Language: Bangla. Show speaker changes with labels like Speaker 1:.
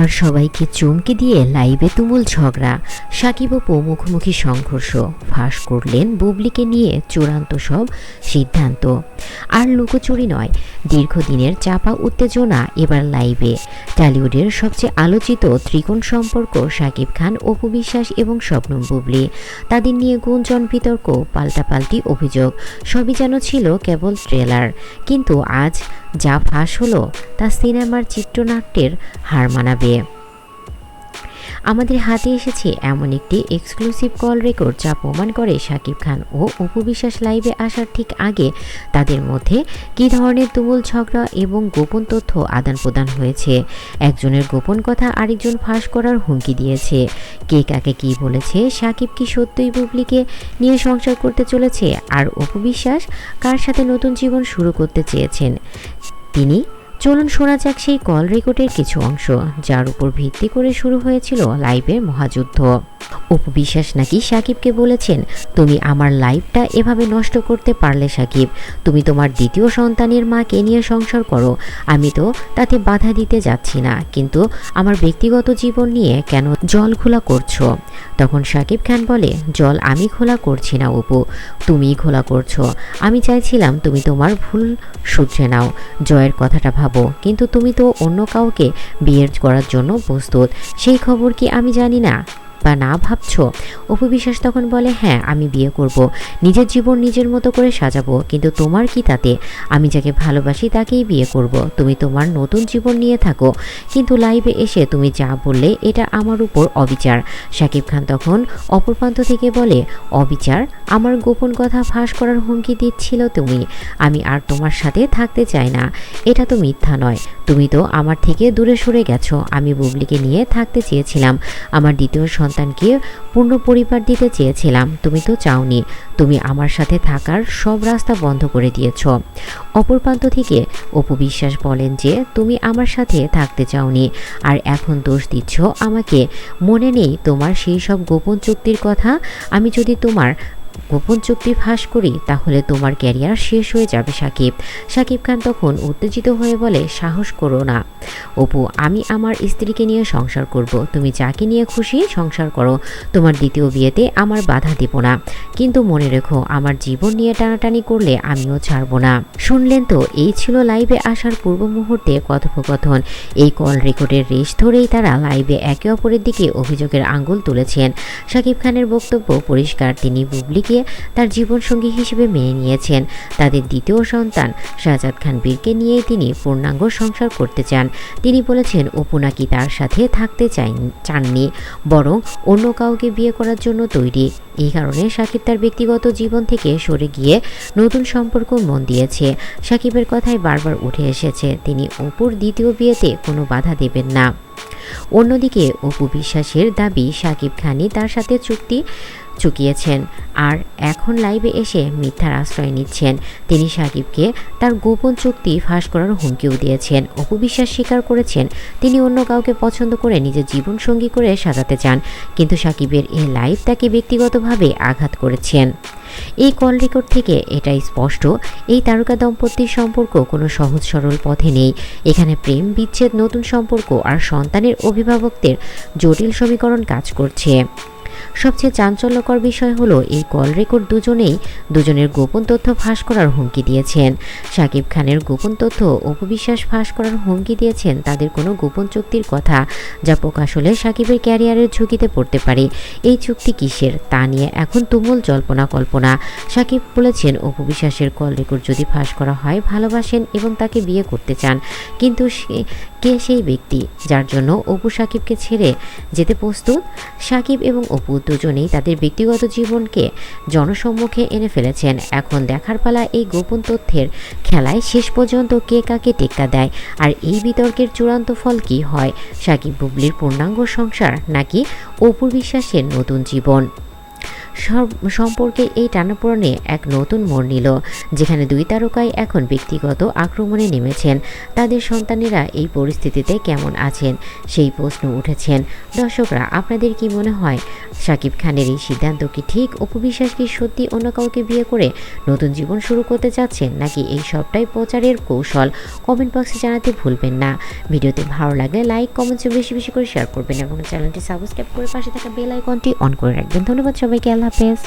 Speaker 1: আর সবাইকে চমকে দিয়ে লাইভে তুমুল ঝগড়া। সাকিব ও মুখোমুখি সংঘর্ষ। ফাঁস করলেন বুবলিকে নিয়ে চূড়ান্ত সব সিদ্ধান্ত। আর লুকোচুরি নয়, দীর্ঘদিনের চাপা উত্তেজনা এবার লাইভে। টলিউডের সবচেয়ে আলোচিত ত্রিকোণ সম্পর্ক সাকিব খান, অপু বিশ্বাস এবং স্বপ্নম বুবলি। তাদের নিয়ে গুঞ্জন, বিতর্ক, পাল্টাপাল্টি অভিযোগ, সবই যেন ছিল কেবল ট্রেলার। কিন্তু আজ যা ফাঁস হলো তা সিনেমার চিত্রনাট্যের হার মানাবে। আমাদের হাতে এসেছে এমন একটি এক্সক্লুসিভ কল রেকর্ড যা প্রমাণ করে শাকিব খান ও অপু বিশ্বাস লাইভে আসার ঠিক আগে তাদের মধ্যে কী ধরনের তুমুল ঝগড়া এবং গোপন তথ্য আদান প্রদান হয়েছে। একজনের গোপন কথা আরেকজন ফাঁস করার হুমকি দিয়েছে। কে কাকে কি বলেছে, শাকিব কি সত্যই বুবলিকে নিয়ে সংসার করতে চলেছে, আর অপু বিশ্বাস কার সাথে নতুন জীবন শুরু করতে চেয়েছেন? তিনি চলুন শোনা যাক সেই কল রেকর্ডের কিছু অংশ, যার উপর ভিত্তি করে শুরু হয়েছিল লাইভের মহাযুদ্ধ। উপবিশ্বাস নাকি সাকিবকে বলেছেন, তুমি আমার লাইফটা এভাবে নষ্ট করতে পারলে সাকিব, তুমি তোমার দ্বিতীয় সন্তানের মাকে নিয়ে সংসার করো, আমি তো তাতে বাধা দিতে যাচ্ছি না, কিন্তু আমার ব্যক্তিগত জীবন নিয়ে কেন জল খোলা করছ? তখন সাকিব খান বলে, জল আমি খোলা করছি না অপু, তুমিই খোলা করছ, আমি চাইছিলাম তুমি তোমার ভুল সূত্রে নাও। জয়ের কথাটা ভাবো কিন্তু তুমি তো অন্য কাউকে বিয়ের করার জন্য প্রস্তুত। সেই খবর কি আমি জানি না? বা না ভাবছ? অপু বিশ্বাস তখন বলে হ্যাঁ আমি বিয়ে করব। নিজের জীবন নিজের মতো করে সাজাবো, কিন্তু তোমার কি তাতে? আমি যাকে ভালোবাসি তাকেই বিয়ে করব। তুমি তোমার নতুন জীবন নিয়ে থাকো। কিন্তু লাইভে এসে তুমি যা বললে, এটা আমার উপর অবিচার। শাকিব খান তখন অপর প্রান্ত থেকে বলে, অবিচার? আমার গোপন কথা ফাঁস করার হুমকি দিচ্ছিল তুমি। আমি আর তোমার সাথে থাকতে চাই না। এটা তো মিথ্যা নয়। তুমি তো আমার থেকে দূরে সরে গেছো। আমি বুবলিকে নিয়ে থাকতে চেয়েছিলাম। আমার দ্বিতীয় সন্তানকে পূর্ণ পরিবার দিতে চেয়েছিলাম। তুমি তো চাওনি। তুমি আমার সাথে থাকার সব রাস্তা বন্ধ করে দিয়েছ। অপর প্রান্ত থেকে অপু বিশ্বাস বলেন যে, তুমি আমার সাথে থাকতে চাওনি আর এখন দোষ দিচ্ছ আমাকে। মনে নেই তোমার সেই সব গোপন চুক্তির কথা। আমি যদি তোমার গোপন চুক্তি ফাঁস করি, তাহলে তোমার ক্যারিয়ার শেষ হয়ে যাবে, সাকিব। সাকিব খান তখন উত্তেজিত হয়ে বলে, সাহস করো না। অপু, আমি আমার স্ত্রীকে নিয়ে সংসার করব। তুমি যাকে নিয়ে খুশি সংসার করো। তোমার দ্বিতীয় বিয়েতে আমার বাধা দেব না। কিন্তু মনে রেখো, আমার জীবন নিয়ে টানাটানি করলে আমিও ছাড়বো না। শুনলেন তো, এই ছিল লাইভে আসার পূর্ব মুহূর্তে কথোপকথন। এই কল রেকর্ডের রেশ ধরেই তারা লাইভে একে অপরের দিকে অভিযোগের আঙ্গুল তুলেছেন। সাকিব খানের বক্তব্য পরিষ্কার, তিনি বুবলিকে তার জীবনসঙ্গী হিসেবে মেনে নিয়েছেন। তাদের দ্বিতীয় সন্তান শাহজাদ খান বীরকে নিয়েই তিনি পূর্ণাঙ্গ সংসার করতে চান। তিনি বলেছেন, অপু নাকি তার সাথে থাকতে চাই, চাননি, বরং অন্য কাউকে বিয়ে করার জন্য তৈরি। এই কারণে সাকিব তার ব্যক্তিগত জীবন থেকে সরে গিয়ে নতুন সম্পর্ক মন দিয়েছে। সাকিবের কথায় বারবার উঠে এসেছে, তিনি অপুর দ্বিতীয় বিয়েতে কোনো বাধা দেবেন না। অন্যদিকে, অপু বিশ্বাসের দাবি, সাকিব খানই তার সাথে চুক্তি চুকিয়েছেন। আর এখন লাইভে এসে মিথ্যার আশ্রয় নিচ্ছেন। তিনি সাকিবকে তার গোপন চুক্তি ফাঁস করার হুমকিও দিয়েছেন। অপবিশ্বাস স্বীকার করেছেন, তিনি অন্য কাউকে পছন্দ করে নিজের জীবনসঙ্গী করে সাজাতে চান, কিন্তু সাকিবের এই লাইভ তাকে ব্যক্তিগতভাবে আঘাত করেছেন। এই কল রেকর্ড থেকে এটাই স্পষ্ট। এই তারকা দম্পতির সম্পর্ক কোনো সহজ সরল পথে নেই। এখানে প্রেম, বিচ্ছেদ, নতুন সম্পর্ক আর সন্তানের অভিভাবকদের জটিল সমীকরণ কাজ করছে। সবচেয়ে চাঞ্চল্যকর বিষয় হলো, এই কল রেকর্ড দুজনেই দুজনের গোপন তথ্য ফাঁস করার হুমকি দিয়েছেন। সাকিব খানের গোপন তথ্য অপবিশ্বাস ফাঁস করার হুমকি দিয়েছেন তাদের কোনো গোপন চুক্তির কথা, যা প্রকাশ হলে সাকিবের ক্যারিয়ারের ঝুঁকিতে পড়তে পারে। এই চুক্তি কিসের? তা নিয়ে এখন তুমুল জল্পনা কল্পনা। সাকিব বলেছেন, অপবিশ্বাসের কল রেকর্ড যদি ফাঁস করা হয়, ভালোবাসেন এবং তাকে বিয়ে করতে চান। কিন্তু কে সেই ব্যক্তি যার জন্য অপু সাকিবকে ছেড়ে যেতে প্রস্তুত? সাকিব এবং অপু দুজনেই তাদের ব্যক্তিগত জীবনকে জনসম্মুখে এনে ফেলেছেন। এখন দেখার পালা এই গোপন তথ্যের খেলায় শেষ পর্যন্ত কে কাকে টেক্কা দেয় আর এই বিতর্কের চূড়ান্ত ফল কি হয়, সাকিব বুবলির পূর্ণাঙ্গ সংসার নাকি অপুর বিশ্বাসের নতুন জীবন? সম্পর্কে এই টানাপোড়নে এক নতুন মোড় নিল, যেখানে দুই তারকাই এখন ব্যক্তিগত আক্রমণে নেমেছেন। তাদের সন্তানেরা এই পরিস্থিতিতে কেমন আছেন, সেই প্রশ্ন উঠেছেন। দর্শকরা, আপনাদের কি মনে হয়? শাকিব খানের এই সিদ্ধান্ত কি ঠিক? অপবিশ্বাস কি সত্যি অন্য কাউকে বিয়ে করে নতুন জীবন শুরু করতে চাচ্ছেন, নাকি এই সবটাই প্রচারের কৌশল? কমেন্ট বক্সে জানাতে ভুলবেন না। ভিডিওতে ভালো লাগলে লাইক কমেন্টস বেশি বেশি করে শেয়ার করবেন এবং চ্যানেলটি সাবস্ক্রাইব করে পাশে থাকা বেল আইকনটি অন করে রাখবেন। ধন্যবাদ সবাইকে, আল্লাহ হাফেজ